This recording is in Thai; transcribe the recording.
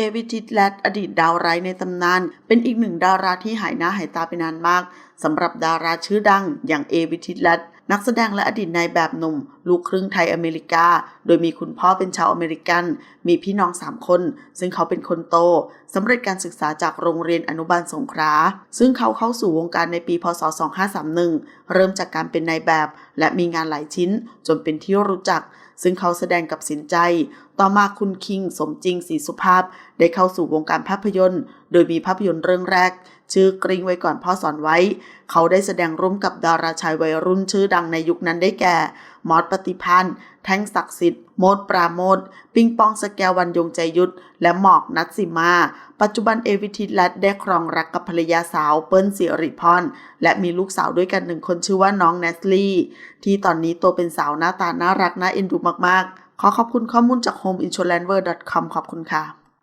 อวิทิตและอดีตดาวร้ายในตำนาน เป็นอีกหนึ่งดาราที่หายหน้าหายตาไปนานมากสำหรับดาราชื่อดังอย่างเอวิทิตและนักแสดงและอดีตนายแบบหนุ่ม ลูกครึ่งไทยอเมริกา โดยมีคุณพ่อเป็นชาวอเมริกัน มีพี่น้อง 3 คน ซึ่งเขาเป็นคนโตสำเร็จการศึกษาจากโรงเรียนอนุบาลสงขลาซึ่งเขาเข้าสู่วงการในปี พศ 2531 เริ่มจากการเป็นนายแบบ และมีงานหลายชิ้น จนเป็นที่รู้จัก ซึ่งเขาแสดงกับสินใจ ต่อมาคุณคิงสมจริงศรีสุภาพ ได้เข้าสู่วงการภาพยนตร์ โดยมีภาพยนตร์เรื่องแรก ชื่อกริ้งไว้ก่อนพ่อสอนไว้ เขาได้แสดงร่วมกับดาราชายวัยรุ่นชื่อดังในยุคนั้นได้แก่มอสปฏิพันธ์ แท่งศักดิ์สิทธิ์ โมดปราโมทปิงปองสแกววันยงใจยุทธ และหมอกนัทสิมา ปัจจุบันเอวิทิตและได้ครองรักกับภรรยาสาวเปิ้ลสิริพร และมีลูกสาวด้วยกันหนึ่งคนชื่อว่าน้องเนสลี่ที่ตอนนี้โตเป็นสาวหน้าตาน่ารักน่าเอ็นดูมากๆ ขอขอบคุณข้อมูลจาก homeinsurancever.com ขอบคุณค่ะ